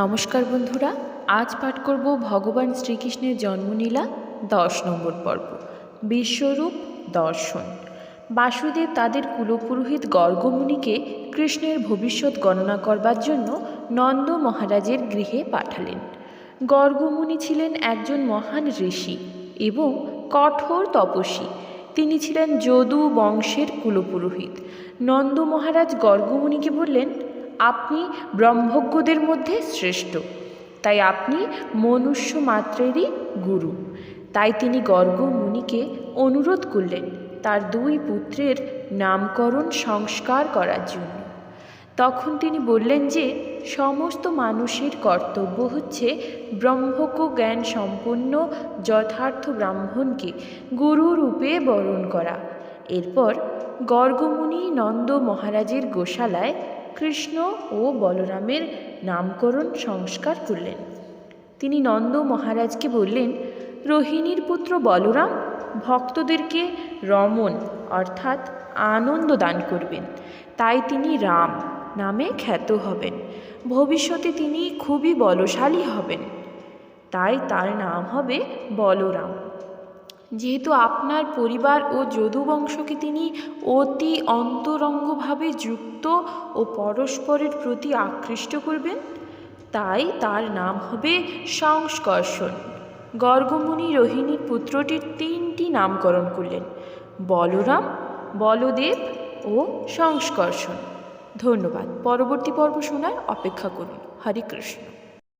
নমস্কার বন্ধুরা, আজ পাঠ করব ভগবান শ্রীকৃষ্ণের জন্মলীলা দশ নম্বর পর্ব, বিশ্বরূপ দর্শন। বাসুদেব তাদের কুলপুরোহিত গর্গমুনিকে কৃষ্ণের ভবিষ্যৎ গণনা করবার জন্য নন্দ মহারাজের গৃহে পাঠালেন। গর্গমুনি ছিলেন একজন মহান ঋষি এবং কঠোর তপস্বী। তিনি ছিলেন যদু বংশের কুলপুরোহিত। নন্দ মহারাজ গর্গমুনিকে বললেন আপনি ব্রহ্মজ্ঞদের মধ্যে শ্রেষ্ঠ। তাই আপনি মনুষ্য মাত্রেরই গুরু। তাই তিনি গর্গ মুনিকে অনুরোধ করলেন তার দুই পুত্রের নামকরণ সংস্কার করার জন্য। তখন তিনি বললেন যে, সমস্ত মানুষের কর্তব্য হচ্ছে ব্রহ্মজ্ঞ জ্ঞান সম্পন্ন যথার্থ ব্রাহ্মণকে গুরুরূপে বরণ করা। এরপর গর্গমুনি নন্দ মহারাজের গোশালায় কৃষ্ণ ও বলরামের নামকরণ সংস্কার করলেন। তিনি নন্দ মহারাজকে বললেন, রোহিণীর পুত্র বলরাম ভক্তদেরকে রমন অর্থাৎ আনন্দ দান করবেন। তাই তিনি রাম নামে খ্যাত হবেন। ভবিষ্যতে তিনি খুবই বলশালী হবেন। তাই তার নাম হবে বলরাম। যেহেতু আপনার পরিবার ও যদুবংশকে তিনি অতি অন্তরঙ্গভাবে যুক্ত ও পরস্পরের প্রতি আকৃষ্ট করবেন, তাই তার নাম হবে সংস্কর্ষণ। গর্গমুনি রোহিণীর পুত্রটির তিনটি নামকরণ করলেন, বলরাম, বলদেব ও সংস্কর্ষণ। ধন্যবাদ। পরবর্তী পর্ব শোনার অপেক্ষা করুন। হরে কৃষ্ণ।